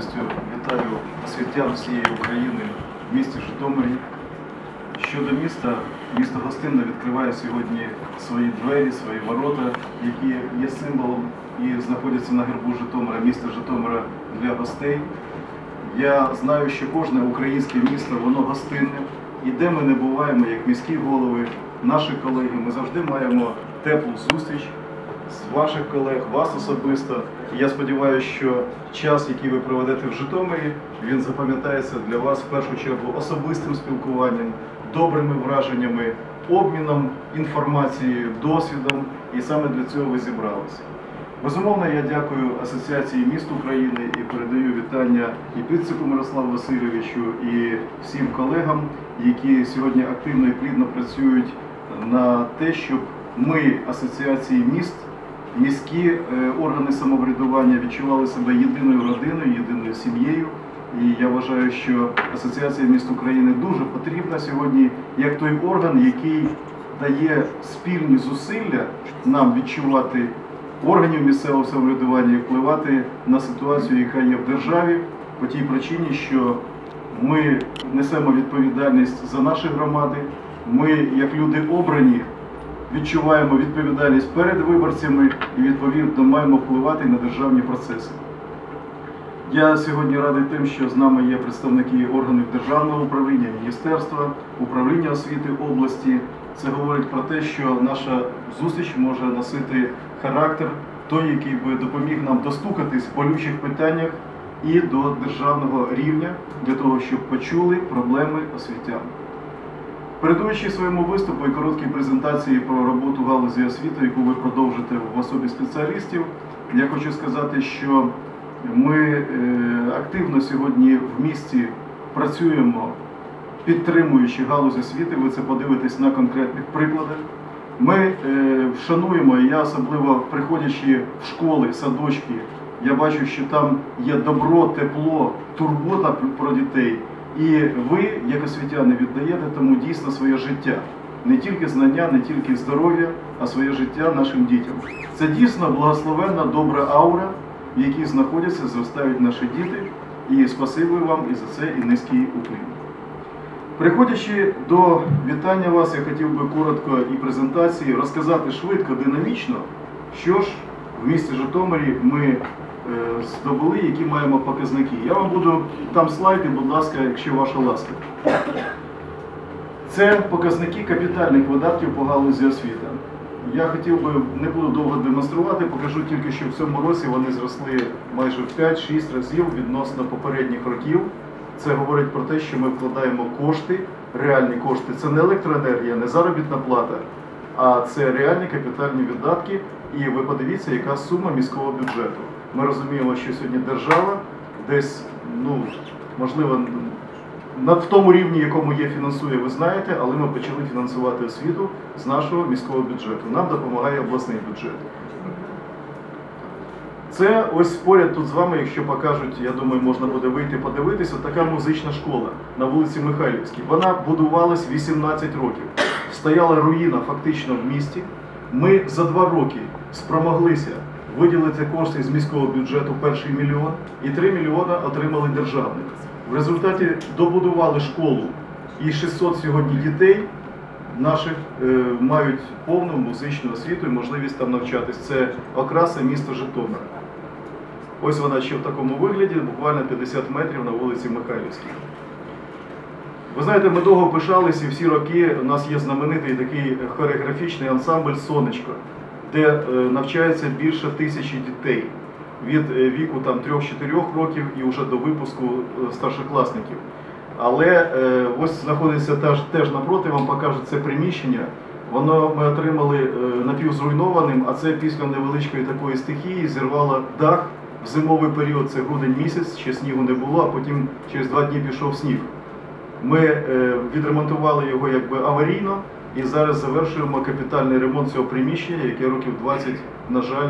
радістю вітаю освітян всієї України в місті Житомирі. Щодо міста, місто гостинно відкриває сьогодні свої двері, свої ворота, які є символом і знаходяться на гербу Житомира, міста Житомира для гостей. Я знаю, що кожне українське місто, воно гостинне. І де ми не буваємо, як міські голови, наші колеги, ми завжди маємо теплу зустріч ваших колег, вас особисто. І я сподіваюся, що час, який ви проведете в Житомирі, він запам'ятається для вас в першу чергу особистим спілкуванням, добрими враженнями, обміном інформацією, досвідом. І саме для цього ви зібралися. Безумовно, я дякую Асоціації міст України і передаю вітання і Пицику Мирославу Васильовичу, і всім колегам, які сьогодні активно і плідно працюють на те, щоб ми, асоціації міст, міські е, органи самоврядування відчували себе єдиною родиною, єдиною сім'єю. І я вважаю, що Асоціація міст України дуже потрібна сьогодні як той орган, який дає спільні зусилля нам відчувати органів місцевого самоврядування і впливати на ситуацію, яка є в державі, по тій причині, що ми несемо відповідальність за наші громади. Ми, як люди обрані, відчуваємо відповідальність перед виборцями і відповідно маємо впливати на державні процеси. Я сьогодні радий тим, що з нами є представники органів державного управління, міністерства, управління освіти області. Це говорить про те, що наша зустріч може носити характер той, який би допоміг нам достукатись в болючих питаннях і до державного рівня для того, щоб почули проблеми освітян. Передуючи своєму виступу і короткій презентації про роботу галузі освіти, яку ви продовжите в особі спеціалістів, я хочу сказати, що ми е, активно сьогодні в місті працюємо, підтримуючи галузь освіти. Ви це подивитесь на конкретних прикладах. Ми е, шануємо, і я особливо приходячи в школи, садочки, я бачу, що там є добро, тепло, турбота про дітей. І ви, як освітяни, віддаєте тому дійсно своє життя. Не тільки знання, не тільки здоров'я, а своє життя нашим дітям. Це дійсно благословенна, добра аура, в якій знаходяться, зростають наші діти. І спасибі вам і за це, і низький уклін. Приходячи до вітання вас, я хотів би коротко і презентації розказати швидко, динамічно, що ж в місті Житомирі ми здобули, які маємо показники. Я вам буду там слайди, будь ласка, якщо ваша ласка. Це показники капітальних видатків по галузі освіти. Я хотів би, не буду довго демонструвати, покажу тільки, що в цьому році вони зросли майже в 5-6 разів відносно попередніх років. Це говорить про те, що ми вкладаємо кошти, реальні кошти. Це не електроенергія, не заробітна плата, а це реальні капітальні видатки. І ви подивіться, яка сума міського бюджету. Ми розуміємо, що сьогодні держава десь, ну можливо, на в тому рівні, якому є фінансує, ви знаєте, але ми почали фінансувати освіту з нашого міського бюджету. Нам допомагає обласний бюджет. Це ось поряд тут з вами, якщо покажуть, я думаю, можна буде вийти подивитися, така музична школа на вулиці Михайлівській. Вона будувалась 18 років. Стояла руїна фактично в місті. Ми за два роки спромоглися виділити кошти з міського бюджету перший мільйон і 3 мільйона отримали державних. В результаті добудували школу і 600 сьогодні дітей наших е, мають повну музичну освіту і можливість там навчатись. Це окраса міста Житомира. Ось вона ще в такому вигляді, буквально 50 метрів на вулиці Михайлівській. Ви знаєте, ми довго пишалися і всі роки у нас є знаменитий такий хореографічний ансамбль Сонечко, де е, навчається більше тисячі дітей від е, віку там 3-4 років і вже до випуску е, старшокласників. Але ось знаходиться теж, напроти, вам покажуть це приміщення. Воно ми отримали напівзруйнованим, а це після невеличкої такої стихії зірвало дах в зимовий період, це грудень місяць, ще снігу не було, а потім через два дні пішов сніг. Ми відремонтували його якби аварійно і зараз завершуємо капітальний ремонт цього приміщення, яке років 20, на жаль,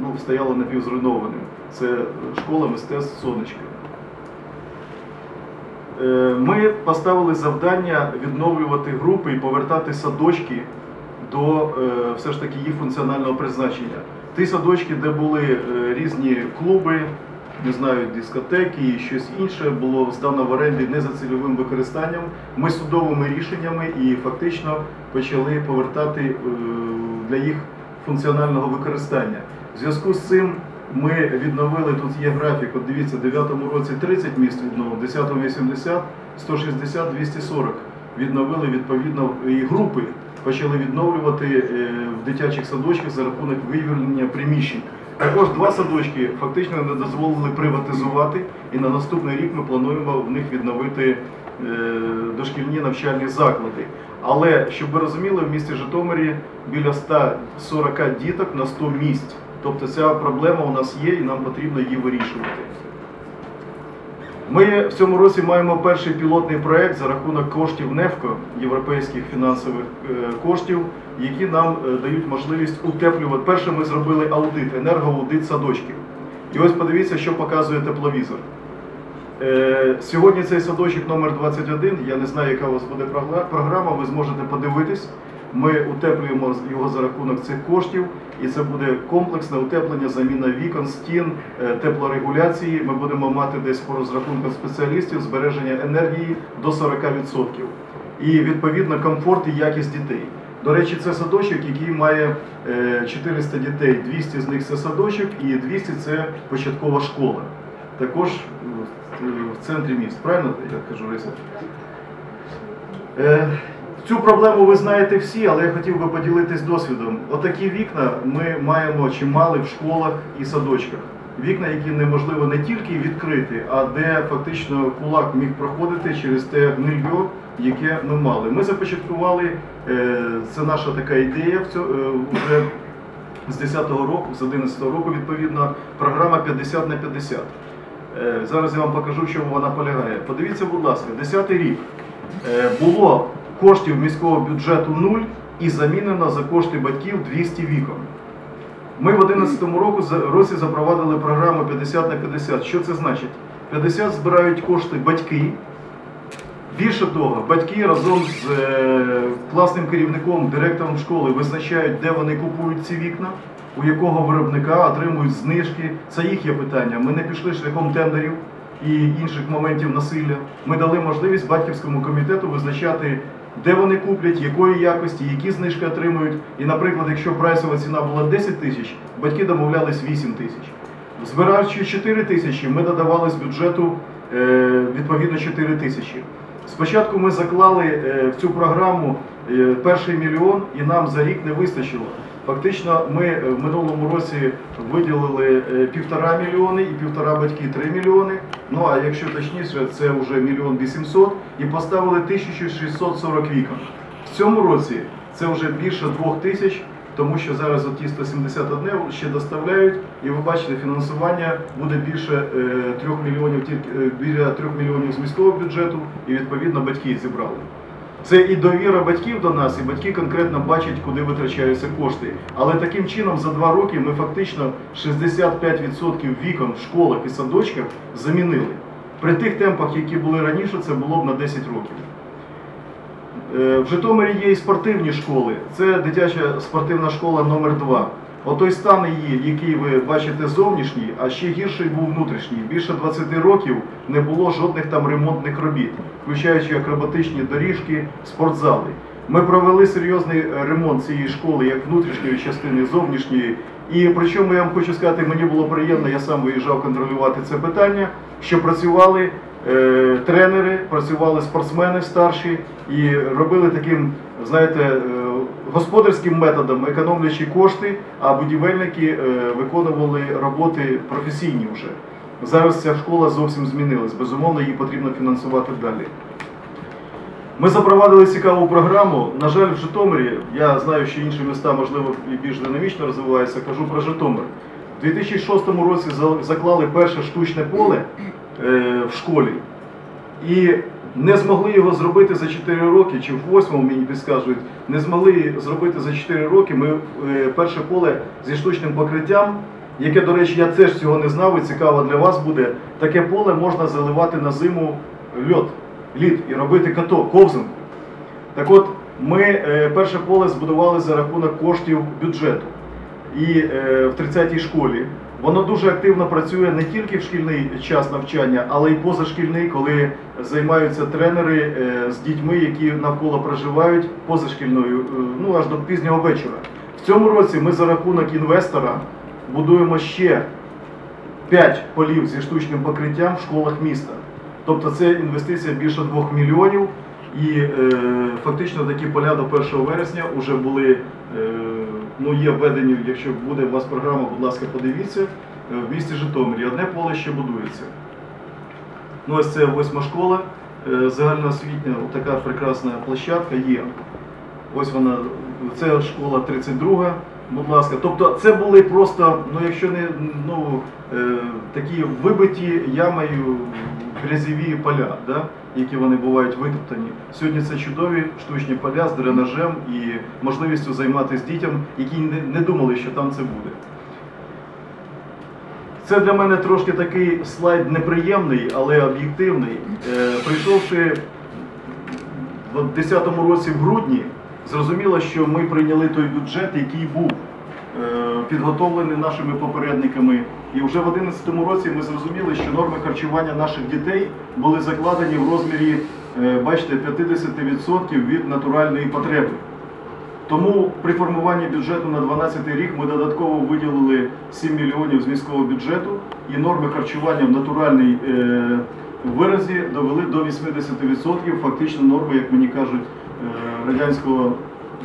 ну, стояло напівзруйнованим. Це школа мистецтв Сонечка. Е, Ми поставили завдання відновлювати групи і повертати садочки до е, все ж таки їх функціонального призначення. Ті садочки, де були е, різні клуби, не знають дискотеки і щось інше було здано в оренді не за цільовим використанням. Ми судовими рішеннями і фактично почали повертати е, для їх функціонального використання. В зв'язку з цим ми відновили, тут є графік, от дивіться, в 9 році 30 міст відновили, в 10 80, 160, 240 відновили відповідно і групи почали відновлювати е, в дитячих садочках за рахунок вивільнення приміщень. Також два садочки фактично не дозволили приватизувати, і на наступний рік ми плануємо в них відновити е, дошкільні навчальні заклади. Але щоб ви розуміли, в місті Житомирі біля 140 діток на 100 місць. Тобто ця проблема у нас є і нам потрібно її вирішувати. Ми в цьому році маємо перший пілотний проект за рахунок коштів НЕФКО, європейських фінансових е, коштів, які нам е, дають можливість утеплювати. Перше ми зробили аудит, енергоаудит садочків. І ось подивіться, що показує тепловізор. Е, Сьогодні цей садочок номер 21, я не знаю, яка у вас буде програма, ви зможете подивитись. Ми утеплюємо його за рахунок цих коштів, і це буде комплексне утеплення, заміна вікон, стін, е, теплорегуляції. Ми будемо мати десь по розрахункам спеціалістів збереження енергії до 40%. І відповідно комфорт і якість дітей. До речі, це садочок, який має е, 400 дітей. 200 з них це садочок, і 200 це початкова школа. Також е, в центрі міст. Правильно я кажу, Лариса? Цю проблему ви знаєте всі, але я хотів би поділитись досвідом. Отакі вікна ми маємо чи мали в школах і садочках. Вікна, які неможливо не тільки відкрити, а де фактично кулак міг проходити через те гнильо, яке ми мали. Ми започаткували, е, це наша така ідея е, вже з 10-го року, з 11-го року, відповідно, програма 50 на 50. Е, Зараз я вам покажу, в чому вона полягає. Подивіться, будь ласка, 10-й рік було коштів міського бюджету 0 і замінено за кошти батьків 200 вікон. Ми в 2011 року році запровадили програму 50 на 50. Що це значить? 50 збирають кошти батьки. Більше того, батьки разом з е, класним керівником, директором школи визначають, де вони купують ці вікна, у якого виробника отримують знижки. Це їх є питання. Ми не пішли шляхом тендерів і інших моментів насилля. Ми дали можливість батьківському комітету визначати, де вони куплять, якої якості, які знижки отримують. І, наприклад, якщо прайсова ціна була 10 тисяч, батьки домовлялись 8 тисяч. Збираючи 4 тисячі, ми додавали з бюджету е, відповідно 4 тисячі. Спочатку ми заклали е, в цю програму е, перший мільйон і нам за рік не вистачило. Фактично, ми е, в минулому році виділили е, півтора мільйони і півтора батьки три мільйони. Ну а якщо точніше, це вже мільйон вісімсот і поставили 1640 вікон. В цьому році це вже більше двох тисяч, тому що зараз оті 171 ще доставляють, і ви бачите, фінансування буде більше е, трьох мільйонів, тільки біля трьох мільйонів з міського бюджету, і відповідно батьки зібрали. Це і довіра батьків до нас, і батьки конкретно бачать, куди витрачаються кошти. Але таким чином за два роки ми фактично 65% вікон в школах і садочках замінили. При тих темпах, які були раніше, це було б на 10 років. Е, В Житомирі є і спортивні школи. Це дитяча спортивна школа номер 2 Отой стан її, який ви бачите зовнішній, а ще гірший був внутрішній. Більше 20 років не було жодних там ремонтних робіт, включаючи акробатичні доріжки, спортзали. Ми провели серйозний ремонт цієї школи, як внутрішньої частини, зовнішньої. І причому я вам хочу сказати, мені було приємно, я сам виїжджав контролювати це питання, що працювали е, тренери, працювали спортсмени старші і робили таким, знаєте, е, господарським методом, економлячи кошти, а будівельники е, виконували роботи професійні вже. Зараз ця школа зовсім змінилась. Безумовно, її потрібно фінансувати далі. Ми запровадили цікаву програму. На жаль, в Житомирі, я знаю, що інші міста, можливо, і більш динамічно розвиваються, кажу про Житомир. У 2006 році заклали перше штучне поле е, в школі і не змогли його зробити за 4 роки, чи в 8 мені підказують, не змогли зробити за 4 роки. Ми е, перше поле зі штучним покриттям, яке, до речі, я теж цього не знав, і цікаво для вас буде. Таке поле можна заливати на зиму льод, лід і робити каток, ковзанку. Так от, ми е, перше поле збудували за рахунок коштів бюджету. І е, в 30-й школі Воно дуже активно працює не тільки в шкільний час навчання, але й позашкільний, коли займаються тренери е, з дітьми, які навколо проживають позашкільною, ну аж до пізнього вечора. В цьому році ми за рахунок інвестора будуємо ще 5 полів зі штучним покриттям в школах міста. Тобто це інвестиція більше 2 мільйонів. І е, фактично такі поля до 1 вересня вже були, е, ну є введені, якщо буде у вас програма, будь ласка, подивіться, е, в місті Житомирі. Одне поле ще будується. Ну ось це восьма школа, е, загальноосвітня, така прекрасна площадка є. Ось вона, це школа 32, будь ласка. Тобто це були просто, ну якщо не ну, е, такі вибиті ямою грязєві поля, да? які вони бувають витоптані. Сьогодні це чудові штучні поля з дренажем і можливістю займатися дітям, які не, думали, що там це буде. Це для мене трошки такий слайд неприємний, але об'єктивний. Е, прийшовши в 2010 році в грудні, зрозуміло, що ми прийняли той бюджет, який був е, підготовлений нашими попередниками. І вже в 2011 році ми зрозуміли, що норми харчування наших дітей були закладені в розмірі, е, бачите, 50% від натуральної потреби. Тому при формуванні бюджету на 2012 рік ми додатково виділили 7 мільйонів з міського бюджету і норми харчування в натуральній е, виразі довели до 80%. Фактично норми, як мені кажуть, Радянського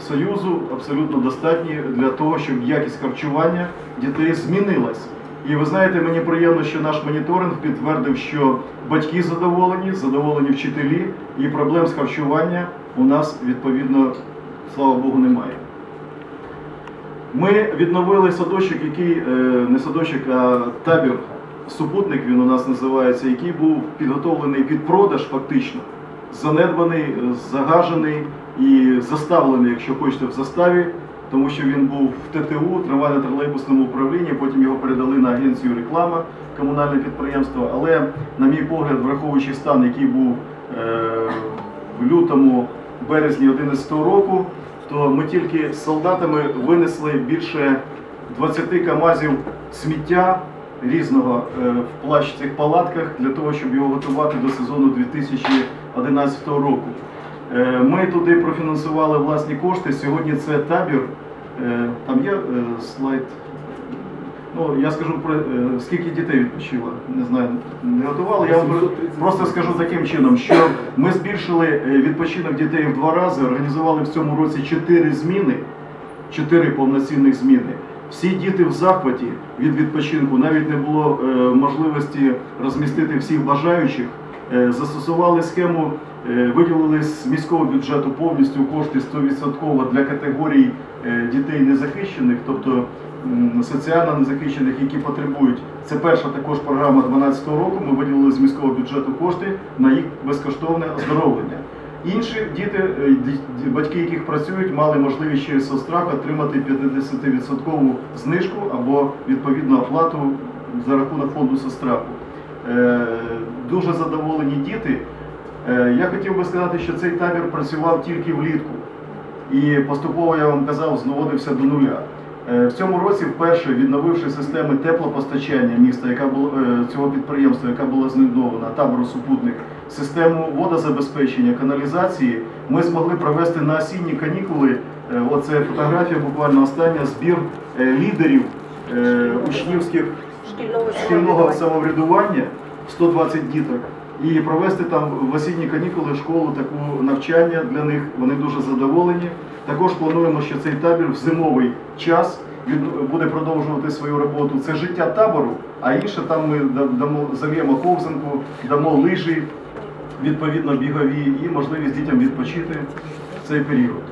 Союзу абсолютно достатні для того, щоб якість харчування дітей змінилась. І ви знаєте, мені приємно, що наш моніторинг підтвердив, що батьки задоволені, задоволені вчителі, і проблем з харчуванням у нас відповідно, слава Богу, немає. Ми відновили садочок, який е, не садочок, а табір супутник він у нас називається, який був підготовлений під продаж фактично, занедбаний, загажений і заставлений, якщо хочете, в заставі, тому що він був в ТТУ, трамвайно-тролейбусному управлінні, потім його передали на агенцію реклама, комунальне підприємство. Але, на мій погляд, враховуючи стан, який був е, в лютому, березні 2011 року, то ми тільки з солдатами винесли більше 20 камазів сміття різного е, в плащ цих палатках для того, щоб його готувати до сезону 2011 року. Е, Ми туди профінансували власні кошти. Сьогодні це табір. Е, Там є е, слайд. Ну, я скажу про скільки дітей відпочило. Не знаю, не готували. Я вам просто скажу таким чином, що ми збільшили відпочинок дітей в два рази, організували в цьому році чотири зміни, чотири повноцінних зміни. Всі діти в захваті від відпочинку, навіть не було можливості розмістити всіх бажаючих. Е, Застосували схему, е, виділили з міського бюджету повністю кошти 100% для категорій е, дітей незахищених, тобто соціально незахищених, які потребують. Це перша також програма 2012 року. Ми виділили з міського бюджету кошти на їх безкоштовне оздоровлення. Інші діти, ді- ді- батьки, яких працюють, мали можливість через соцстрах отримати 50% знижку або відповідну оплату за рахунок фонду соцстраху. Е, Дуже задоволені діти. Е, Я хотів би сказати, що цей табір працював тільки влітку. І поступово я вам казав, знаводився до нуля. Е, В цьому році, вперше відновивши системи теплопостачання міста, яка була е, цього підприємства, яка була знедована, табору супутник, систему водозабезпечення, каналізації, ми змогли провести на осінні канікули. Оце фотографія, буквально остання збір лідерів учнівських шкільного шкільного самоврядування 120 діток і провести там в осінні канікули школу таку навчання для них. Вони дуже задоволені. Також плануємо, що цей табір в зимовий час буде продовжувати свою роботу. Це життя табору, а інше там ми да- дамо зальємо ковзанку, дамо лижі, відповідно бігові і можливість дітям відпочити в цей період.